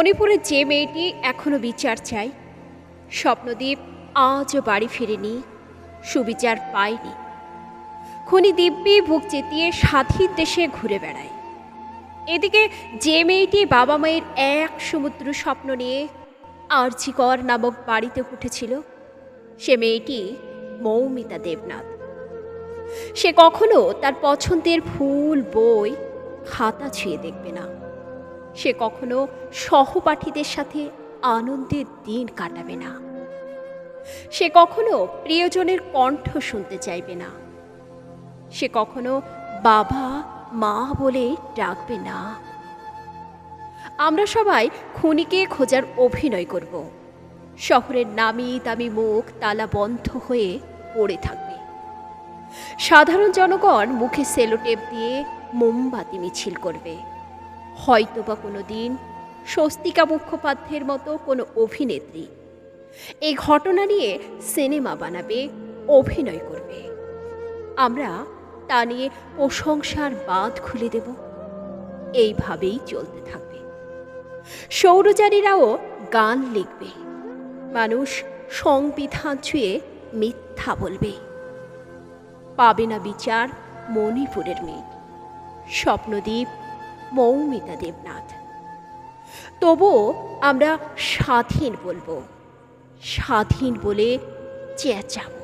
মণিপুরের যে মেয়েটি এখনও বিচার চাই স্বপ্নদ্বীপ আজও বাড়ি ফিরেনি, সুবিচার পায়নি। খুনি দিব্যি বুক চেতিয়ে স্বাধীন দেশে ঘুরে বেড়ায়। এদিকে যে মেয়েটি বাবা মায়ের এক সমুদ্র স্বপ্ন নিয়ে আর্চিকর নামক বাড়িতে উঠেছিল, সে মেয়েটি মৌমিতা দেবনাথ। সে কখনো তার পছন্দের ফুল, বই, খাতা ছুঁয়ে দেখবে না। সে কখনো সহপাঠীদের সাথে আনন্দের দিন কাটাবে না। সে কখনো প্রিয়জনের কণ্ঠ শুনতে চাইবে না। সে কখনো বাবা, মা বলে ডাকবে না। আমরা সবাই খুনিকে খোঁজার অভিনয় করব। শহরের নামি দামি মুখ তালা বন্ধ হয়ে পড়ে থাকবে। সাধারণ জনগণ মুখে সেলোটেপ দিয়ে মোমবাতি মিছিল করবে। হয়তোবা কোনো দিন স্বস্তিকা মুখোপাধ্যায়ের মতো কোনো অভিনেত্রী। এই ঘটনা নিয়ে সিনেমা বানাবে, অভিনয় করবে। আমরা তা নিয়ে প্রশংসার বাঁধ খুলে দেব। এইভাবেই চলতে থাকবে। সৌরচারীরাও গান লিখবে। মানুষ সংবিধান ছুঁয়ে মিথ্যা বলবে। পাবে না বিচার মণিপুরের মেয়ে। স্বপ্নদ্বীপ মৌমিতা দেবনাথ। তবুও আমরা স্বাধীন বলব। স্বাধীন বলে চেঁচাবো।